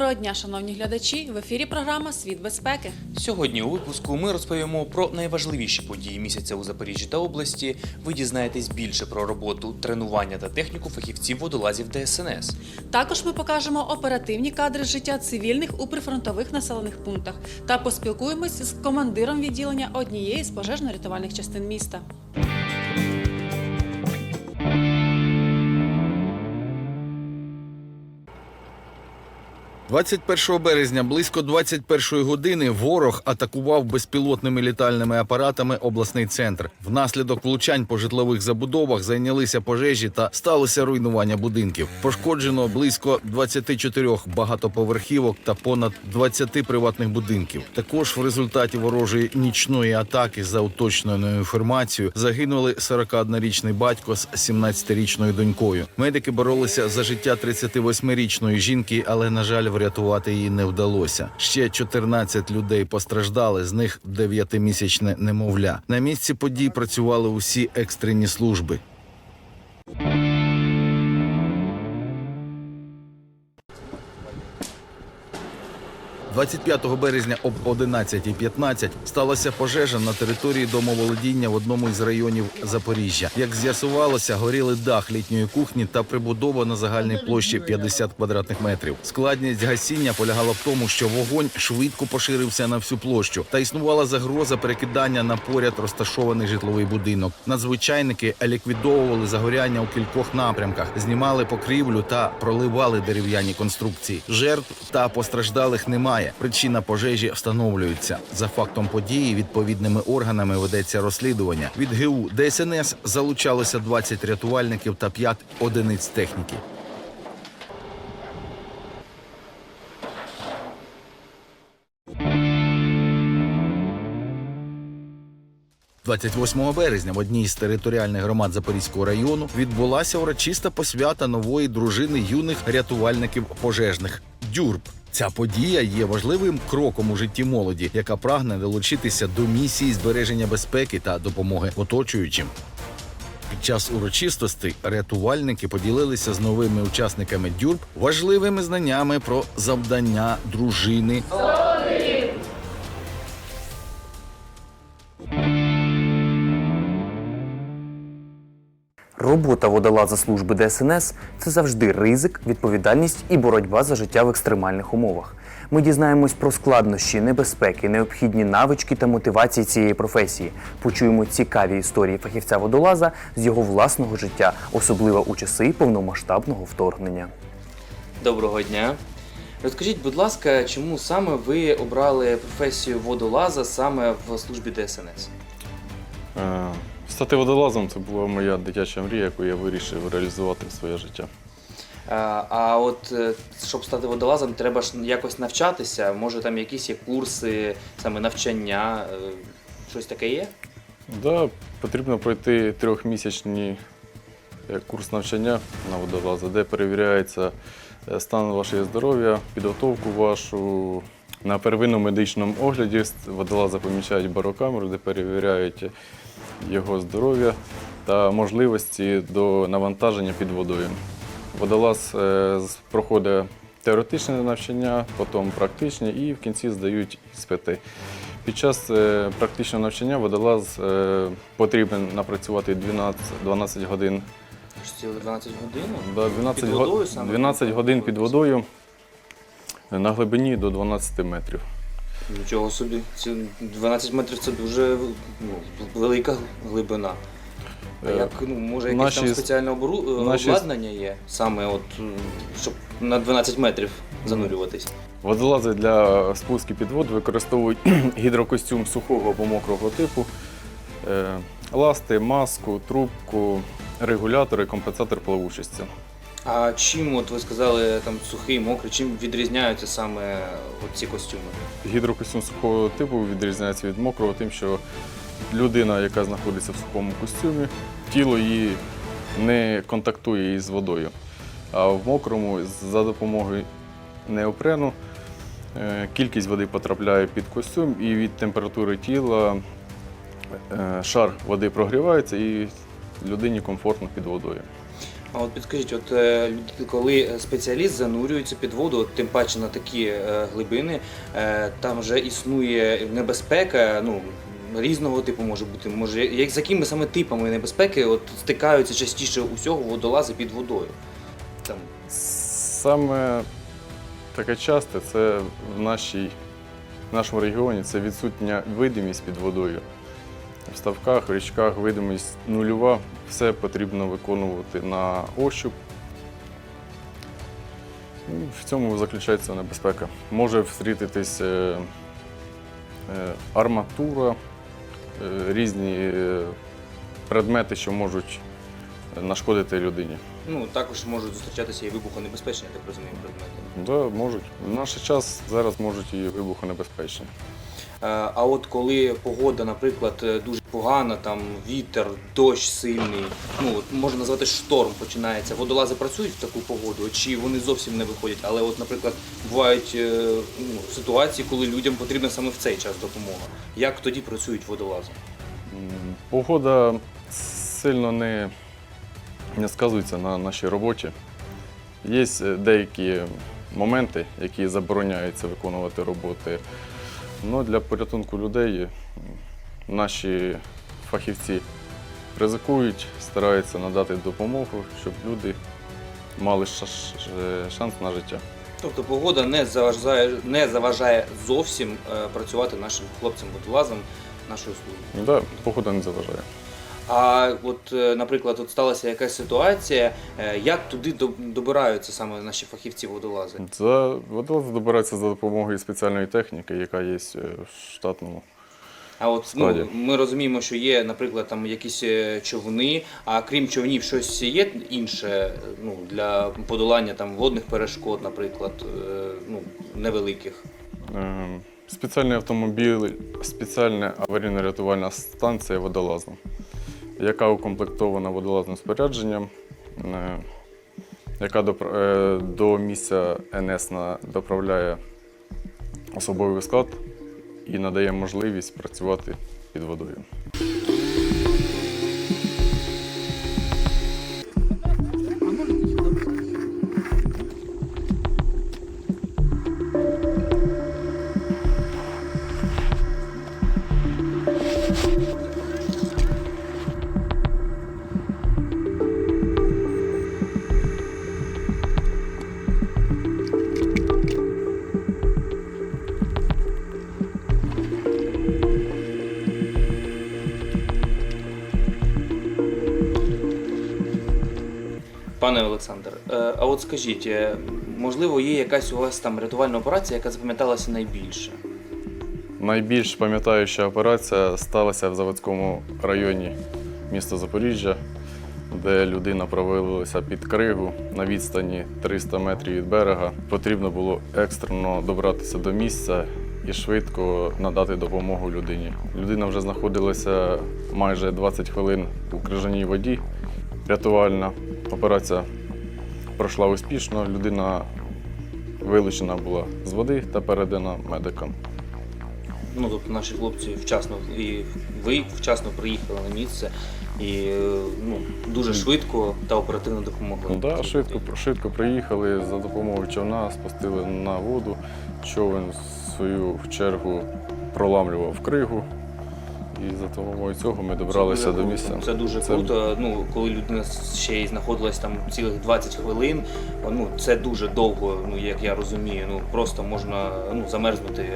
Доброго дня, шановні глядачі! В ефірі програма Світ безпеки. Сьогодні у випуску ми розповімо про найважливіші події місяця у Запоріжжі та області. Ви дізнаєтесь більше про роботу, тренування та техніку фахівців водолазів ДСНС. Також ми покажемо оперативні кадри життя цивільних у прифронтових населених пунктах та поспілкуємось з командиром відділення однієї з пожежно-рятувальних частин міста. 21 березня близько 21 години ворог атакував безпілотними літальними апаратами обласний центр. Внаслідок влучань по житлових забудовах зайнялися пожежі та сталося руйнування будинків. Пошкоджено близько 24 багатоповерхівок та понад 20 приватних будинків. Також в результаті ворожої нічної атаки за уточненою інформацією загинули 41-річний батько з 17-річною донькою. Медики боролися за життя 38-річної жінки, але на жаль, врятувати її не вдалося. Ще 14 людей постраждали, з них 9-місячне немовля. На місці подій працювали усі екстрені служби. – 25 березня об 11.15 сталася пожежа на території домоволодіння в одному із районів Запоріжжя. Як з'ясувалося, горіли дах літньої кухні та прибудова на загальній площі 50 квадратних метрів. Складність гасіння полягала в тому, що вогонь швидко поширився на всю площу, та існувала загроза перекидання на поряд розташований житловий будинок. Надзвичайники ліквідовували загоряння у кількох напрямках, знімали покрівлю та проливали дерев'яні конструкції. Жертв та постраждалих немає. Причина пожежі встановлюється. За фактом події відповідними органами ведеться розслідування. Від ГУ ДСНС залучалося 20 рятувальників та 5 одиниць техніки. – 28 березня в одній з територіальних громад Запорізького району відбулася урочиста посвята нової дружини юних рятувальників пожежних Дюрб. Ця подія є важливим кроком у житті молоді, яка прагне долучитися до місії збереження безпеки та допомоги оточуючим. Під час урочистостей рятувальники поділилися з новими учасниками дюрб важливими знаннями про завдання дружини. Робота водолаза служби ДСНС це завжди ризик, відповідальність і боротьба за життя в екстремальних умовах. Ми дізнаємось про складнощі, небезпеки, необхідні навички та мотивації цієї професії. Почуємо цікаві історії фахівця водолаза з його власного життя, особливо у часи повномасштабного вторгнення. Доброго дня. Розкажіть, будь ласка, чому саме ви обрали професію водолаза саме в службі ДСНС? Е, Стати водолазом це була моя дитяча мрія, яку я вирішив реалізувати в своє життя. А, а от е, щоб стати водолазом, треба ж якось навчатися. Може там якісь є курси, саме навчання, е, щось таке є? Да, потрібно пройти трьохмісячний е, курс навчання на водолаза, де перевіряється е, стан вашого здоров'я, підготовку вашу. На первинному медичному огляді водолаза помічають барокамеру, де перевіряють його здоров'я та можливості до навантаження під водою. Водолаз е, проходить теоретичне навчання, потім практичне і в кінці здають іспити. Під час е, практичного навчання водолаз е, потрібен напрацювати 12, 12 годин. 12 годин? Да, 12, Під водою саме? 12 годин під водою на глибині до 12 метрів. Нічого собі. Ці 12 метрів це дуже ну, велика глибина. А Е, як, ну, може, якесь там спеціальне обору- наші- обладнання є, саме от, м, щоб на 12 метрів занурюватись. Водолази для спуску під воду використовують гідрокостюм сухого або мокрого типу, е, ласти, маску, трубку, регулятори, компенсатор плавучості. А чим, от ви сказали, там сухий, мокрий, чим відрізняються саме от ці костюми? Гідрокостюм сухого типу відрізняється від мокрого тим, що людина, яка знаходиться в сухому костюмі, тіло її не контактує із водою. А в мокрому за допомогою неопрену е, кількість води потрапляє під костюм і від температури тіла е, шар води прогрівається і людині комфортно під водою. А от підскажіть, от е, коли спеціаліст занурюється під воду, от, тим паче на такі е, глибини, е, там вже існує небезпека, ну. Різного типу може бути. Може, як з якими саме типами небезпеки от стикаються частіше усього водолази під водою? Там Саме таке часте це в, нашій, в нашому регіоні це відсутня видимість під водою. В ставках, в річках видимість нульова, все потрібно виконувати на ощуп. Ну, В цьому заключається небезпека. Може встрітитись е, е, арматура, е, різні предмети, що можуть нашкодити людині. ну також можуть зустрічатися і вибухонебезпечні, я так розумію, предмети. Да, можуть. В наш час зараз можуть і вибухонебезпечні. Е, А от коли погода, наприклад, е, дуже погана, там вітер, дощ сильний, ну можна назвати шторм починається. Водолази працюють в таку погоду, чи вони зовсім не виходять. Але, от, наприклад, бувають е, ну, ситуації, коли людям потрібна саме в цей час допомога. Як тоді працюють водолази? Погода сильно не, не сказується на нашій роботі. Є деякі моменти, які забороняються виконувати роботи. Ну, для порятунку людей наші фахівці ризикують, стараються надати допомогу, щоб люди мали шанс на життя. Тобто погода не заважає, не заважає зовсім е, працювати нашим хлопцям-водолазам нашої служби. Да, погода не заважає. А от, е, наприклад, от сталася якась ситуація, е, як туди добираються саме наші фахівці-водолази? За водолаз добирається за допомогою спеціальної техніки, яка є е, в штатному. А от ну, ми розуміємо, що є, наприклад, там якісь човни, а крім човнів, щось є інше ну, для подолання там водних перешкод, наприклад, ну, невеликих. Е, Спеціальний автомобіль, спеціальна аварійно-рятувальна станція водолазна, яка укомплектована водолазним спорядженням, е, яка е, до місця НС доправляє особовий склад і надає можливість працювати під водою. Пане Олександр, е, а от скажіть, е, можливо, є якась у вас там рятувальна операція, яка запам'яталася найбільше? Найбільш пам'ятаюча операція сталася в Заводському районі міста Запоріжжя, де людина провалилася під кригу на відстані 300 метрів від берега. Потрібно було екстрено добратися до місця і швидко надати допомогу людині. Людина вже знаходилася майже 20 хвилин у крижаній воді. Рятувальна операція пройшла успішно. Людина вилучена була з води та передана медикам. Ну, тобто наші хлопці вчасно і ви вчасно приїхали на місце і е, ну, дуже швидко та оперативно допомогли. Ну, да, швидко, швидко приїхали за допомогою човна, спустили на воду. Човен в свою в чергу проламлював кригу. І за допомогою цього ми добралися Це до місця. Це дуже Це- круто. Ну, коли людина ще й знаходилась там цілих 20 хвилин, ну це дуже довго, ну як я розумію. Ну просто можна ну, замерзнути,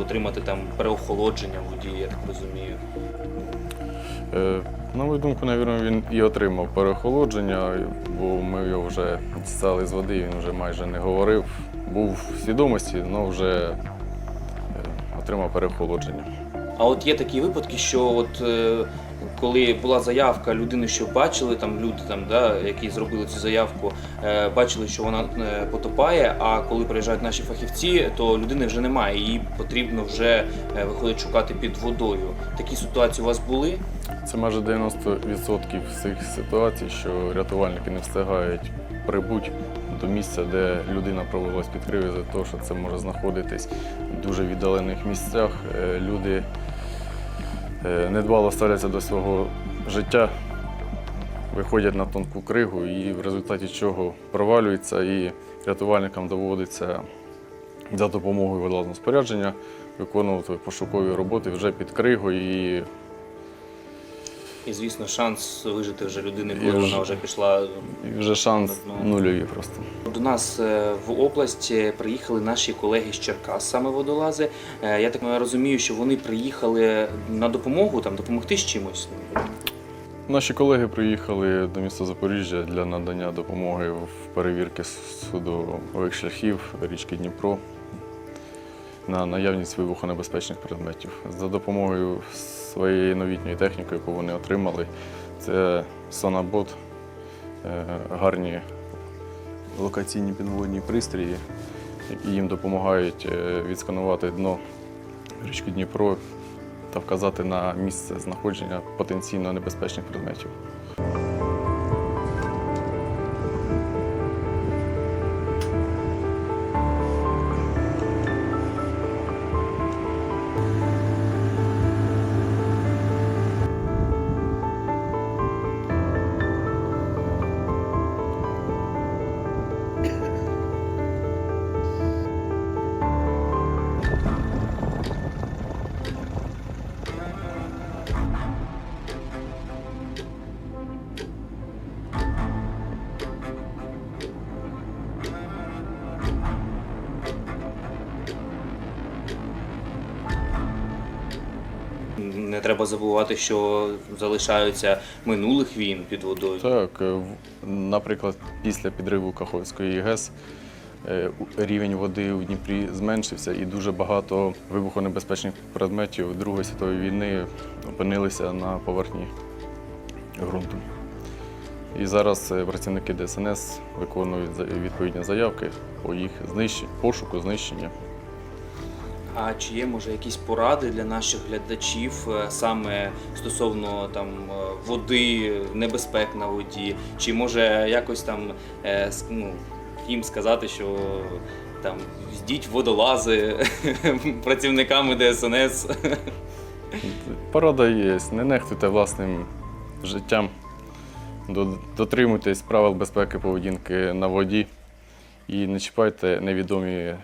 отримати там переохолодження в воді, я так розумію. Е, на мою думку, навірно, він і отримав переохолодження, бо ми його вже дістали з води, він вже майже не говорив. Був в свідомості, але вже е, отримав переохолодження. А от є такі випадки, що от е, коли була заявка, людини, що бачили, там люди, там, да, які зробили цю заявку, е, бачили, що вона е, потопає. А коли приїжджають наші фахівці, то людини вже немає. Її потрібно вже виходить шукати під водою. Такі ситуації у вас були? Це майже 90% всіх ситуацій, що рятувальники не встигають прибути до місця, де людина провелась під кривою, за те, що це може знаходитись в дуже віддалених місцях. Е, Люди е, недбало ставляться до свого життя виходять на тонку кригу, і в результаті чого провалюються, і рятувальникам доводиться за допомогою водолазного спорядження виконувати пошукові роботи вже під кригою. І І звісно, шанс вижити вже людини, І коли вже- вона вже пішла. і вже шанс нульовий просто. До нас е, в область приїхали наші колеги з Черкас, саме водолази. Е, Я так розумію, що вони приїхали на допомогу, там допомогти з чимось. Наші колеги приїхали до міста Запоріжжя для надання допомоги в перевірці судових шляхів річки Дніпро на наявність вибухонебезпечних предметів. За допомогою своєї новітньої техніки, яку вони отримали, це сонабот, е, гарні локаційні підводні пристрої, які їм допомагають е, відсканувати дно річки Дніпро та вказати на місце знаходження потенційно небезпечних предметів. Не треба забувати, що залишаються минулих війн під водою. Так, е, наприклад, після підриву Каховської ГЕС е, рівень води у Дніпрі зменшився і дуже багато вибухонебезпечних предметів Другої світової війни опинилися на поверхні ґрунту. І зараз е, працівники ДСНС виконують відповідні заявки по їх знищенню, пошуку, знищенню. А чи є може якісь поради для наших глядачів е, саме стосовно там е, води, небезпек на воді? Чи може якось там е, ну, їм сказати, що там йдіть водолази працівниками ДСНС? Порада є, не нехтуйте власним життям, дотримуйтесь правил безпеки поведінки на воді і не чіпайте невідомі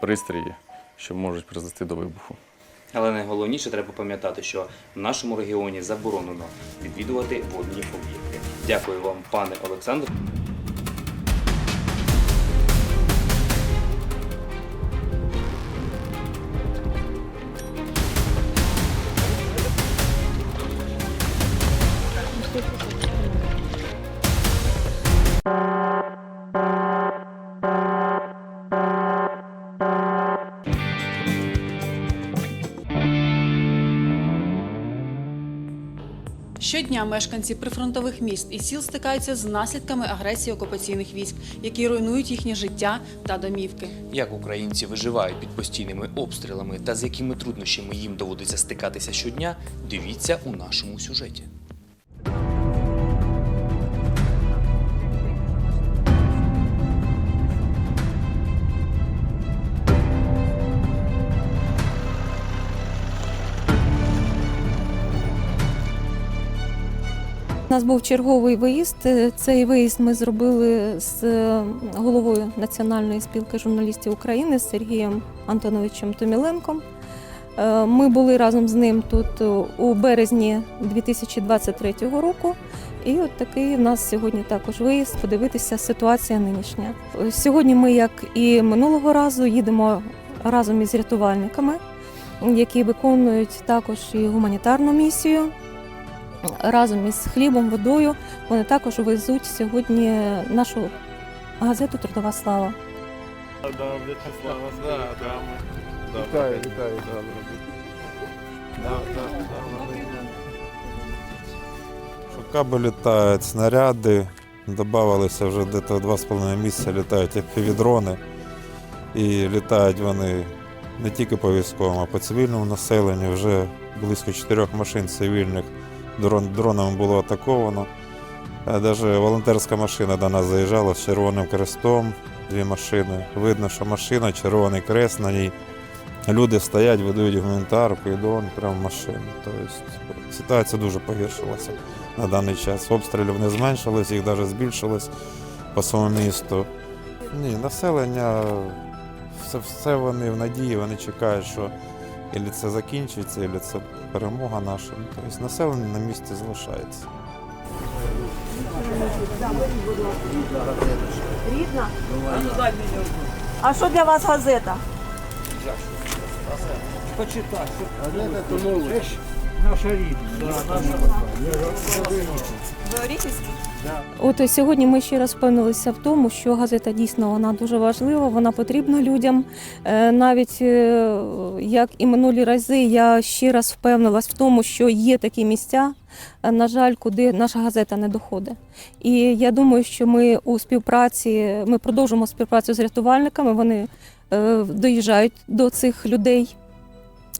пристрої, що можуть призвести до вибуху. Але найголовніше треба пам'ятати, що в нашому регіоні заборонено відвідувати водні об'єкти. Дякую вам, пане Олександр. Щодня мешканці прифронтових міст і сіл стикаються з наслідками агресії окупаційних військ, які руйнують їхнє життя та домівки. Як українці виживають під постійними обстрілами та з якими труднощами їм доводиться стикатися щодня, дивіться у нашому сюжеті. У нас був черговий виїзд. Е, Цей виїзд ми зробили з е, головою Національної спілки журналістів України Сергієм Антоновичем Томіленком. Е, Ми були разом з ним тут у березні 2023 року. І от такий в нас сьогодні також виїзд подивитися ситуація нинішня. Сьогодні ми, як і минулого разу, їдемо разом із рятувальниками, які виконують також і гуманітарну місію разом із хлібом, водою вони також везуть сьогодні нашу газету Трудова слава. Вітаю, вітаю. Що каби літають, снаряди, додавалися вже десь 2,5 місяця літають FPV-дрони. І літають вони не тільки по військовому, а по цивільному населенню. Вже близько чотирьох машин цивільних дрон, дронами було атаковано. Навіть волонтерська машина до нас заїжджала з червоним крестом, дві машини. Видно, що машина, червоний крест на ній. Люди стоять, видають гуманітарку, і прямо в машину. Тобто ситуація дуже погіршилася на даний час. Обстрілів не зменшилось, їх навіть збільшилось по всьому місту. Ні, населення, все, все вони в надії, вони чекають, що або це закінчиться, або це перемога наша. Тобто населення на місці залишається. Рідна? А що для вас газета? От сьогодні ми ще раз впевнилися в тому, що газета дійсно вона дуже важлива, вона потрібна людям. Е, Навіть е, як і минулі рази, я ще раз впевнилась в тому, що є такі місця, е, на жаль, куди наша газета не доходить. І я думаю, що ми у співпраці, ми продовжимо співпрацю з рятувальниками. Вони доїжджають до цих людей.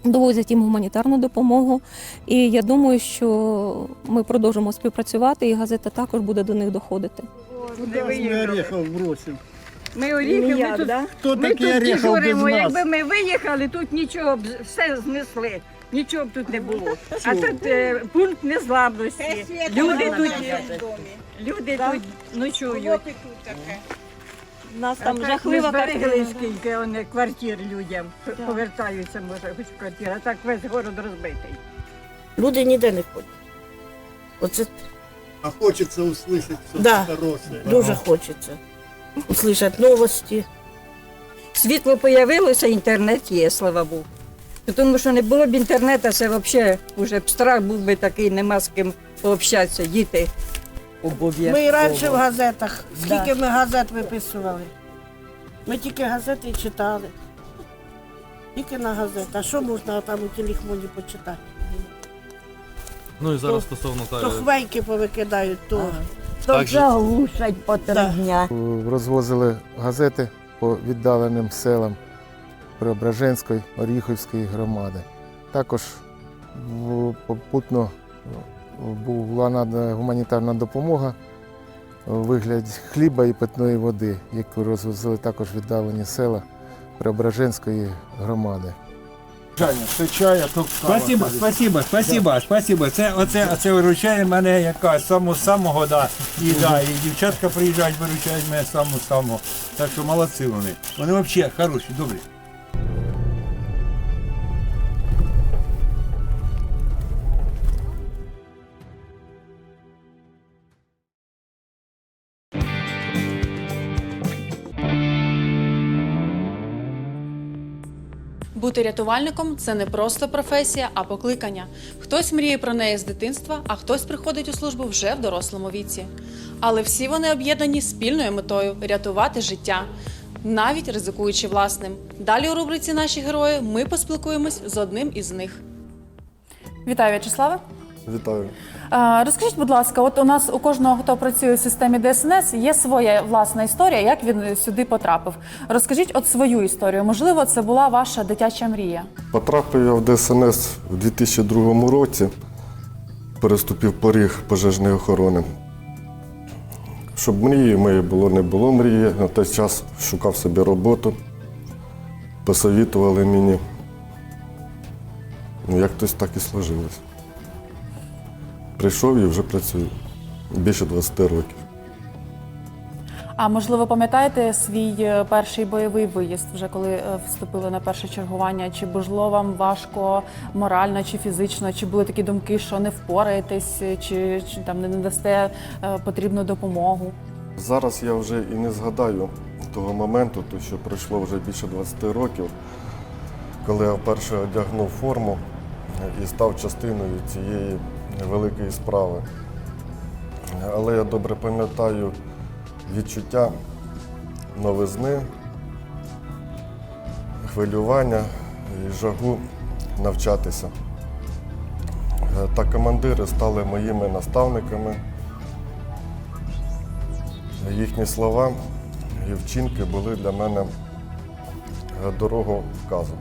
Довозять їм гуманітарну допомогу, і я думаю, що ми продовжимо співпрацювати, і газета також буде до них доходити. Не виїхали. бросив. Ми оріхи, ми тут, да? Хто ми такий тут Орехов без нас? Якби ми виїхали, тут нічого б все знесли. Нічого б тут не було. А тут е, пункт незламності. Люди тут, люди тут ночують. У нас там так жахлива ми зберегли картина. скільки вони квартир людям. Повертаються, може, хоч квартира. Так весь город розбитий. Люди ніде не ходять. Оце А хочется услышать что-то Да. хорошее. дуже хочеться. Услышать новості. Світло появилося, інтернет є, слава Богу. Тому що не було б інтернету, це взагалі вже б страх був би такий, нема з ким пообщатися, діти. Ми і раніше в газетах. Скільки ми газет виписували? Ми тільки газети і читали. Тільки на газет. А що можна там у телефоні почитати? Ну і зараз стосовно То хвейки повикидають, то. То заглушать по три Да. дня. Розвозили газети по віддаленим селам Преображенської, Оріхівської громади. Також в- попутно була надана гуманітарна допомога у вигляді хліба і питної води, яку розвозили також віддалені села Преображенської громади. Це чая, то Спасибо, спасибо, спасибо, спасибо. Це оце, оце виручає мене яка самого самого, да. І да, і дівчатка приїжджають, виручають мене самого самого. Так що молодці вони. Вони взагалі хороші, добрі. Бути рятувальником це не просто професія, а покликання. Хтось мріє про неї з дитинства, а хтось приходить у службу вже в дорослому віці. Але всі вони об'єднані спільною метою рятувати життя, навіть ризикуючи власним. Далі у рубриці Наші герої ми поспілкуємось з одним із них. Вітаю, В'ячеславе. Вітаю. Розкажіть, будь ласка, от у нас у кожного, хто працює в системі ДСНС, є своя власна історія, як він сюди потрапив. Розкажіть от свою історію. Можливо, це була ваша дитяча мрія. Потрапив я в ДСНС у 2002 році. Переступив поріг пожежної охорони. Щоб мрії моєї було, не було мрії. На той час шукав собі роботу. Посовітували мені. Ну, як тось так і сложилось. Прийшов і вже працюю. Більше 20 років. А можливо, пам'ятаєте свій е, перший бойовий виїзд, вже коли е, вступили на перше чергування? Чи було вам важко морально чи фізично? Чи були такі думки, що не впораєтесь, чи, чи там не надасте е, потрібну допомогу? Зараз я вже і не згадаю того моменту, то що пройшло вже більше 20 років, коли я вперше одягнув форму і став частиною цієї великої справи. Але я добре пам'ятаю відчуття новизни, хвилювання і жагу навчатися. Та командири стали моїми наставниками. Їхні слова і вчинки були для мене дороговказом.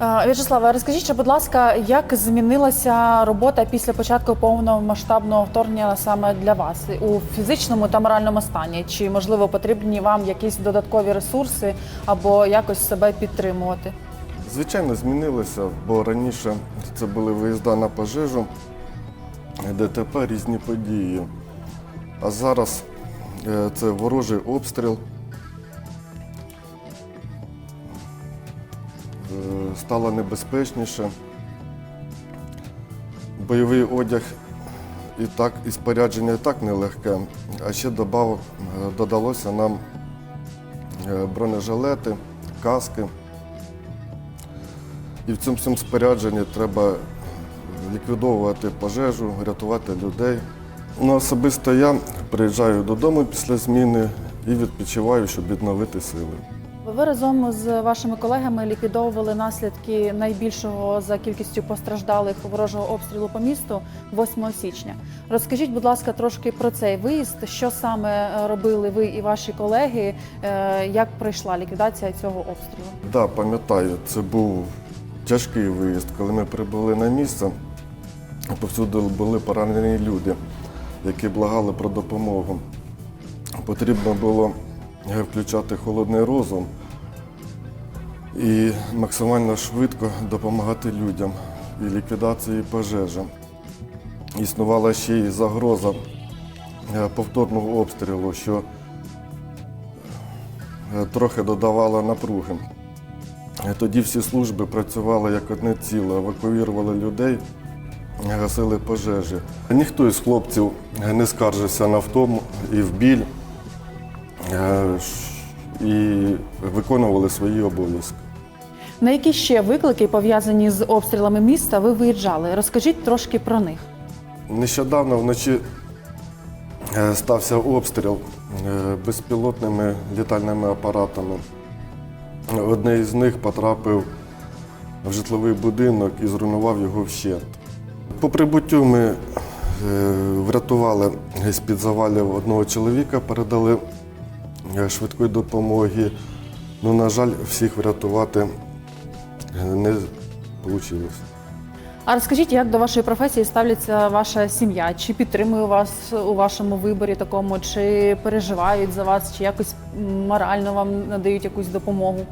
Е, В'ячеславе, розкажіть, будь ласка, як змінилася робота після початку повномасштабного вторгнення саме для вас у фізичному та моральному стані? Чи можливо потрібні вам якісь додаткові ресурси або якось себе підтримувати? Звичайно, змінилося, бо раніше це були виїзда на пожежу, ДТП, різні події. А зараз е, це ворожий обстріл. Стало небезпечніше. Бойовий одяг і так, і спорядження і так нелегке, а ще добавок, е, додалося нам е, бронежилети, каски. І в цьому всьому спорядженні треба ліквідовувати пожежу, рятувати людей. Ну, особисто я приїжджаю додому після зміни і відпочиваю, щоб відновити сили. Ви разом з вашими колегами ліквідовували наслідки найбільшого за кількістю постраждалих ворожого обстрілу по місту 8 січня. Розкажіть, будь ласка, трошки про цей виїзд. Що саме е, робили ви і ваші колеги? Е, Як пройшла ліквідація цього обстрілу? Да, пам'ятаю, це був тяжкий виїзд. Коли ми прибули на місце, повсюди були поранені люди, які благали про допомогу. Потрібно було е, включати холодний розум і максимально швидко допомагати людям і ліквідації пожежі. Існувала ще й загроза е, повторного обстрілу, що е, трохи додавало напруги. Е, Тоді всі служби працювали як одне ціле, евакуювали людей, гасили пожежі. Ніхто із хлопців не скаржився на втому і в біль і виконували свої обов'язки. На які ще виклики пов'язані з обстрілами міста ви виїжджали? Розкажіть трошки про них. Нещодавно вночі е, стався обстріл е, безпілотними літальними апаратами. Одне із них потрапив в житловий будинок і зруйнував його вщент. По прибуттю ми е, врятували з-під завалів одного чоловіка, передали швидкої допомоги. Ну, на жаль, всіх врятувати не вийшло. А розкажіть, як до вашої професії ставляться ваша сім'я? Чи підтримує вас у вашому виборі такому, чи переживають за вас, чи якось морально вам надають якусь допомогу?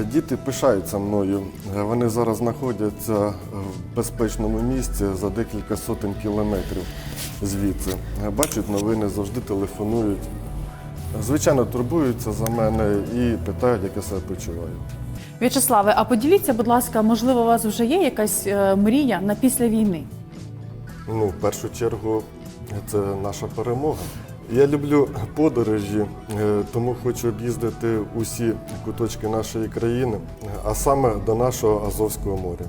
Е, Діти пишаються мною. Е, Вони зараз знаходяться в безпечному місці за декілька сотень кілометрів звідси. Е, Бачать новини, завжди телефонують. Звичайно, турбуються за мене і питають, як я себе почуваю. В'ячеславе, а поділіться, будь ласка, можливо, у вас вже є якась е, мрія на після війни? Ну, в першу чергу, це наша перемога. Я люблю подорожі, е, тому хочу об'їздити усі куточки нашої країни, а саме до нашого Азовського моря.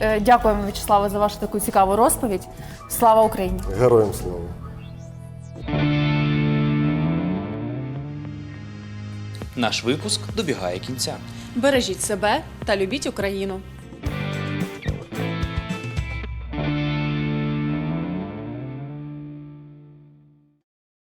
Е, Дякуємо, В'ячеславе, за вашу таку цікаву розповідь. Слава Україні! Героям слава! Наш випуск добігає кінця. Бережіть себе та любіть Україну.